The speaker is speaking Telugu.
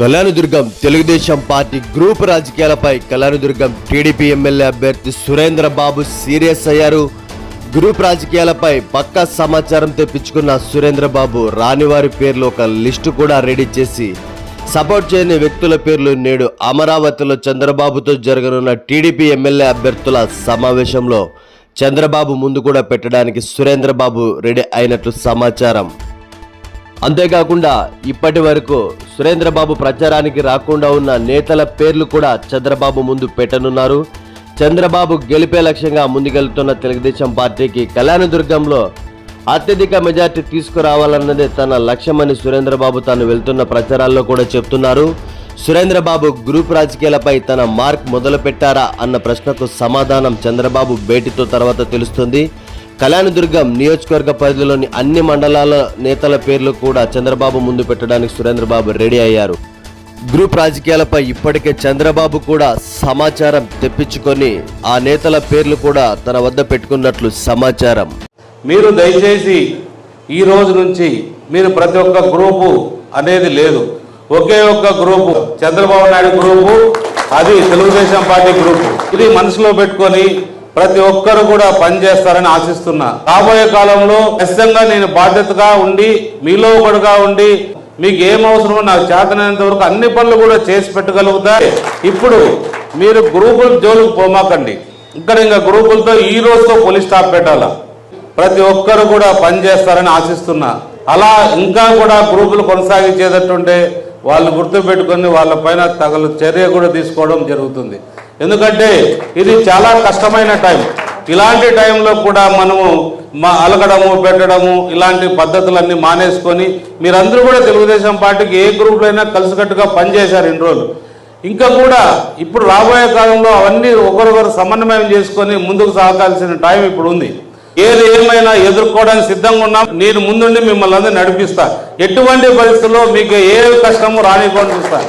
కళ్యాణదుర్గం తెలుగుదేశం పార్టీ గ్రూప్ రాజకీయాలపై కళ్యాణదుర్గం టీడీపీ ఎమ్మెల్యే అభ్యర్థి సురేంద్ర బాబు సీరియస్ అయ్యారు. గ్రూప్ రాజకీయాలపై పక్కా సమాచారం తెప్పించుకున్న సురేంద్ర బాబు రానివారి పేర్లు ఒక లిస్టు కూడా రెడీ చేసి సపోర్ట్ చేయని వ్యక్తుల పేర్లు నేడు అమరావతిలో చంద్రబాబుతో జరగనున్న టీడీపీ ఎమ్మెల్యే అభ్యర్థుల సమావేశంలో చంద్రబాబు ముందు కూడా పెట్టడానికి సురేంద్ర బాబు రెడీ అయినట్లు సమాచారం. అంతేకాకుండా ఇప్పటి వరకు సురేంద్రబాబు ప్రచారానికి రాకుండా ఉన్న నేతల పేర్లు కూడా చంద్రబాబు ముందు పెట్టనున్నారు. చంద్రబాబు గెలిపే లక్ష్యంగా ముందుకెళ్తున్న తెలుగుదేశం పార్టీకి కళ్యాణదుర్గంలో అత్యధిక మెజార్టీ తీసుకురావాలన్నదే తన లక్ష్యమని సురేంద్రబాబు తాను వెళ్తున్న ప్రచారాల్లో కూడా చెప్తున్నారు. సురేంద్రబాబు గ్రూప్ రాజకీయాలపై తన మార్క్ మొదలుపెట్టారా అన్న ప్రశ్నకు సమాధానం చంద్రబాబు భేటీతో తర్వాత తెలుస్తుంది. కళ్యాణదుర్గం నియోజకవర్గ పరిధిలోని అన్ని మండలాల నేతల పేర్లు కూడా చంద్రబాబు ముందు పెట్టడానికి సురేంద్రబాబు రెడీ అయ్యారు. గ్రూప్ రాజకీయాలపై ఇప్పటికే చంద్రబాబు కూడా సమాచారం తెప్పించుకొని ఆ నేతల పేర్లు కూడా తన వద్ద పెట్టుకున్నట్లు సమాచారం. మీరు దయచేసి ఈ రోజు నుంచి మీరు ప్రతి ఒక్క గ్రూపు అనేది లేదు. ఒకే ఒక్క గ్రూపు చంద్రబాబు నాయుడు గ్రూపు అది తెలుగుదేశం పార్టీ గ్రూపు. ఇది మనసులో పెట్టుకొని ప్రతి ఒక్కరు కూడా పనిచేస్తారని ఆశిస్తున్నా. రాబోయే కాలంలో ఖచ్చితంగా నేను బాధ్యతగా ఉండి మీలో ఒకడుగా ఉండి మీకు ఏం అవసరమో నాకు చేతనైనంత వరకు అన్ని పనులు కూడా చేసి పెట్టగలుగుతా. ఇప్పుడు మీరు గ్రూపుల జోలికి పోమాకండి. ఇక్కడ ఇంకా గ్రూపులతో ఈ రోజుతో పోలీస్ స్టాప్ పెట్టాలా? ప్రతి ఒక్కరు కూడా పనిచేస్తారని ఆశిస్తున్నా. అలా ఇంకా కూడా గ్రూపులు కొనసాగించేటట్టుంటే వాళ్ళు గుర్తుపెట్టుకొని వాళ్ళ పైన తగలు చర్య కూడా తీసుకోవడం జరుగుతుంది. ఎందుకంటే ఇది చాలా కష్టమైన టైం. ఇలాంటి టైంలో కూడా మనము మా అలగడము పెట్టడము ఇలాంటి పద్ధతులన్నీ మానేసుకొని మీరందరూ కూడా తెలుగుదేశం పార్టీకి ఏ గ్రూప్లో అయినా కలిసికట్టుగా పనిచేశారు ఇన్ని రోజులు. ఇంకా కూడా ఇప్పుడు రాబోయే కాలంలో అవన్నీ ఒకరొకరు సమన్వయం చేసుకొని ముందుకు సాగాల్సిన టైం ఇప్పుడు ఉంది. ఏది ఏమైనా ఎదుర్కోవడానికి సిద్ధంగా ఉన్నాం నేను ముందుండి మిమ్మల్ని అందరూ నడిపిస్తా. ఎటువంటి పరిస్థితుల్లో మీకు ఏ కష్టము రానివ్వకుండా చూస్తాను